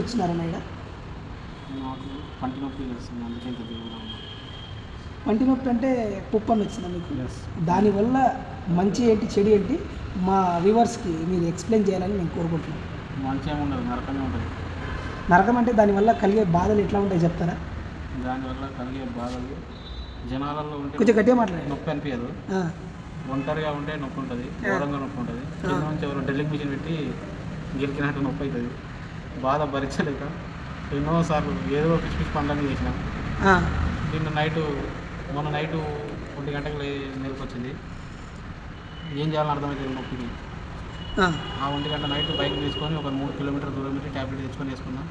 వచ్చినారన్న ఇక్కడ నాకు పంటి నొప్పి వస్తుంది అందుకే ఇంత దూరంగా ఉన్నా. పంటి నొప్పి అంటే పుప్పని వచ్చిందా మీకు? దానివల్ల మంచి ఏంటి చెడు ఏంటి? మా వ్యూవర్స్కి మీరు ఎక్స్ప్లెయిన్ చేయాలని నేను కోరుకుంటున్నాను మంచిగా ఉండదు నరకమే ఉంటుంది. నరకం అంటే దానివల్ల కలిగే బాధలు ఎట్లా ఉంటాయి చెప్తారా? దానివల్ల కలిగే బాధలు జనాలలో ఉంటే కొంచెం గట్టిగా మాట్లాడండి. నొప్పి అనిపించదు ఒంటరిగా ఉంటే నొప్పి ఉంటుంది ఘోరంగా నొప్పి ఉంటుంది. కింద నుంచి ఎవరు డ్రిల్లింగ్ మిషన్ పెట్టి గెలికినట్టు నొప్పి అవుతుంది. బాధ భరించలేక ఎన్నోసార్లు ఏదో పిచ్చి పిచ్చి పనులన్నీ చేసినాం. నిన్న నైటు మొన్న నైటు ఒంటి గంటకు మేలుకొచ్చింది ఏం చేయాలని అర్థమవుతుంది నొప్పికి. ఆ, ఒంటి గంట నైట్ బైక్ తీసుకొని ఒక మూడు కిలోమీటర్ దూరం పెట్టి ట్యాబ్లెట్ తెచ్చుకొని వేసుకున్నా.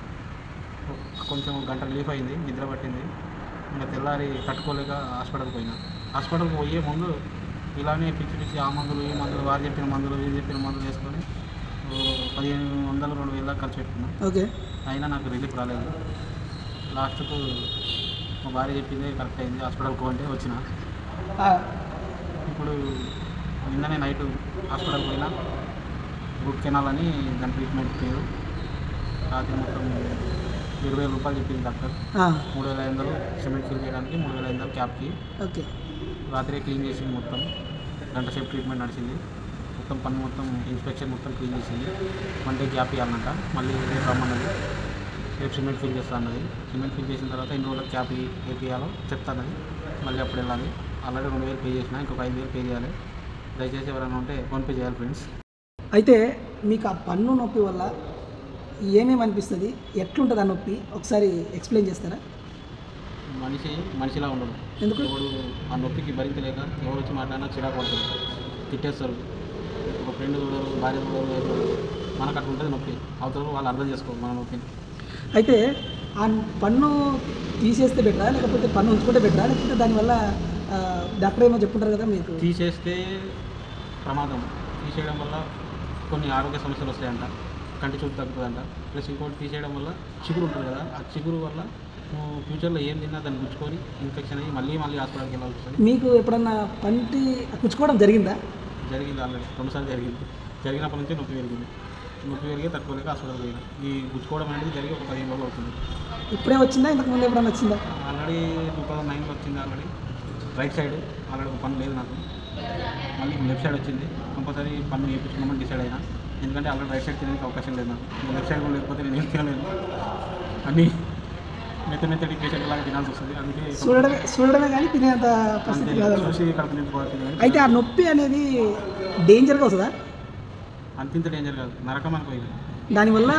ఒక- కొంచెం గంట రిలీఫ్ అయింది నిద్ర పట్టింది. ఇంకా తెల్లారి తట్టుకోలేక హాస్పిటల్కి పోయినా. హాస్పిటల్కి పోయే ముందు ఇలానే పిచ్చి పిచ్చి ఆ మందులు ఈ మందులు వారు చెప్పిన మందులు వీరు చెప్పిన మందులు వేసుకొని పదిహేను వందలు రెండు వేల దాకా ఖర్చు పెట్టుకున్నా. ఓకే. అయినా నాకు రిలీఫ్ రాలేదు. లాస్ట్కు మా భార్య చెప్పింది కరెక్ట్ అయింది హాస్పిటల్కి అంటే వచ్చిన. ఇప్పుడు నిన్ననే నైట్ హాస్పిటల్కి పోయినా. రూట్ కెనాల్ అని దాని ట్రీట్మెంట్ పేరు. రాత్రి మొత్తం ఇరవై వేల రూపాయలు చెప్పింది డాక్టర్. మూడు వేల ఐదు వందలు సిమెంట్ ఫిల్ చేయడానికి మూడు వేల ఐదు వందలు క్యాప్కి. ఓకే. రాత్రి క్లీన్ చేసింది మొత్తం. గంట సేపు ట్రీట్మెంట్ నడిచింది. మొత్తం పన్ను మొత్తం ఇన్స్పెక్షన్ మొత్తం క్లీన్ చేసింది. వన్ డే గ్యాప్ ఇవ్వాలంట. మళ్ళీ రేపు రమ్మన్నది. రేపు సిమెంట్ ఫిల్ చేస్తా అన్నది సిమెంట్ ఫిల్ చేసిన తర్వాత ఎన్ని రోజులకు క్యాప్ వేపియాలో చెప్తానది. మళ్ళీ అప్పుడు వెళ్ళాలి. ఆల్రెడీ రెండు వేలు పే చేసిన ఇంకొక ఐదు వేలు పే చేయాలి. దయచేసి ఎవరైనా ఉంటే ఫోన్పే చేయాలి ఫ్రెండ్స్. అయితే మీకు ఆ పన్ను నొప్పి వల్ల ఏమేమి అనిపిస్తుంది? ఎట్లుంటుంది ఆ నొప్పి? ఒకసారి ఎక్స్ప్లెయిన్ చేస్తారా? మనిషి మనిషిలా ఉండదు ఎందుకు? ఎవడు ఆ నొప్పికి భరించలేక ఎవరు వచ్చి మాట్లాడినా చిరాకు పడుతుంది తిట్టేస్తారు. ఒక ఫ్రెండ్ చూడరు భార్య చూడరు. మనకు అట్లా ఉంటుంది నొప్పి. అవతల వాళ్ళు అర్థం చేసుకో మన నొప్పిని. అయితే ఆ పన్ను తీసేస్తే బెటరా? లేకపోతే పన్ను ఉంచుకుంటే బెటరా? లేకపోతే దానివల్ల డాక్టర్ ఏమో చెప్పుంటారు కదా మీకు. తీసేస్తే ప్రమాదం. తీసేయడం వల్ల కొన్ని ఆరోగ్య సమస్యలు వస్తాయంట. కంటి చూపు తగ్గుతుందంట. ప్లస్ ఇంకోటి తీసేయడం వల్ల చిగురు ఉంటుంది కదా. ఆ చిగురు వల్ల నువ్వు ఫ్యూచర్లో ఏం తిన్నా దాన్ని గుచ్చుకొని ఇన్ఫెక్షన్ అయ్యి మళ్ళీ మళ్ళీ హాస్పిటల్కి వెళ్ళాల్సి వస్తుంది. మీకు ఎప్పుడన్నా పంటి పుచ్చుకోవడం జరిగిందా? జరిగింది ఆల్రెడీ రెండుసార్లు జరిగింది. జరిగినప్పటి నుంచి నొప్పి పెరిగింది. నొప్పి పెరిగి తట్టుకోలేక హాస్పిటల్కి పోయినా ఈ గుచ్చుకోవడం అనేది జరిగి ఒక పదిహేను రోజులు అవుతుంది. ఇప్పుడే వచ్చిందా? ఇంతకు ముందు ఎప్పుడన్నా వచ్చిందా? ఆల్రెడీ టూ థౌసండ్ నైన్లో వచ్చింది ఆల్రెడీ. రైట్ సైడ్ ఆల్రెడీ ఒక పని లేదు నాకు. మళ్ళీ లెఫ్ట్ సైడ్ వచ్చింది. కంపల్సరీ పన్ను వేయించుకున్నామని డిసైడ్ అయినా. ఎందుకంటే ఆల్రెడీ రైట్ సైడ్ తినడానికి అవకాశం లేదు నాకు. లెఫ్ట్ సైడ్ కూడా లేకపోతే నేను ఏం తినలేను అన్నీ మెత్త మెత్తటి పేషెంట్ లాగా తినాల్సి వస్తుంది. అందుకే చూడడమే చూడడమే కానీ తినేంత పరిస్థితి కాదు చూసి కడుపు నింపుకోవాలి అయితే ఆ నొప్పి అనేది డేంజర్గా వస్తుందా? అంతింత డేంజర్ కాదు నరకం అనుకోయింది దానివల్ల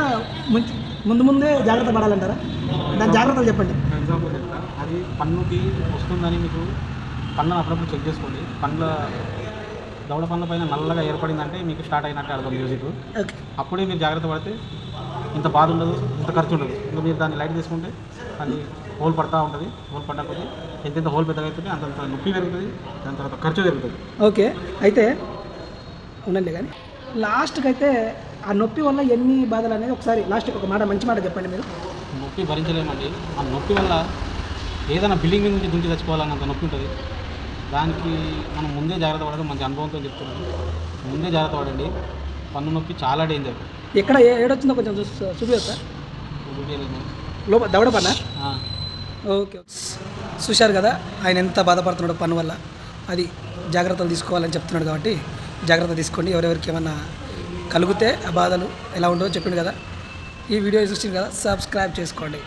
ముందు ముందు ముందే జాగ్రత్త పడాలంటారా? దాని జాగ్రత్తలు చెప్పండి. ఫర్ ఎగ్జాంపుల్ చెప్తా అది పన్నుకి వస్తుందని మీకు పన్ను అప్పుడప్పుడు చెక్ చేసుకోండి. పండ్ల దవడ పనుల పైన నల్లగా ఏర్పడిందంటే మీకు స్టార్ట్ అయినట్టే అర్థం మ్యూజిక్ అప్పుడే మీరు జాగ్రత్త పడితే ఇంత బాధ ఉండదు ఇంత ఖర్చు ఉండదు. ఇంకా మీరు దాన్ని లైట్ తీసుకుంటే అది హోల్ పడతా ఉంటుంది. హోల్ పడకపోతే ఎంతెంత హోల్ పెద్దగా అవుతుంది అంతంత నొప్పి పెరుగుతుంది దాని తర్వాత ఖర్చు పెరుగుతుంది. ఓకే. అయితే ఉండండి కానీ లాస్ట్కి అయితే ఆ నొప్పి వల్ల ఎన్ని బాధలు అనేది ఒకసారి లాస్ట్కి ఒక మాట మంచి మాట చెప్పండి మీరు. నొప్పి భరించలేమండి. ఆ నొప్పి వల్ల ఏదైనా బిల్డింగ్ మీద నుంచి దుంకి చచ్చిపోవాలన్నంత నొప్పి ఉంటుంది. దానికి మనం ముందే జాగ్రత్త పడడం మంచి అనుభవంతో చెప్తున్నాను. ముందే జాగ్రత్త పడండి. పన్ను నొప్పి చాలా డేంజర్ ఎక్కడ ఏడొచ్చిందో కొంచెం చూ చూపించా చూపించలేదు లోపల దవడ పన్నా? ఓకే. చూశారు కదా ఆయన ఎంత బాధపడుతున్నాడో పని వల్ల. అది జాగ్రత్తలు తీసుకోవాలని చెప్తున్నాడు కాబట్టి జాగ్రత్త తీసుకోండి. ఎవరెవరికి ఏమన్నా కలిగితే ఆ బాధలు ఎలా ఉండవో చెప్పిండు కదా. ఈ వీడియో చూసింది కదా సబ్స్క్రైబ్ చేసుకోండి.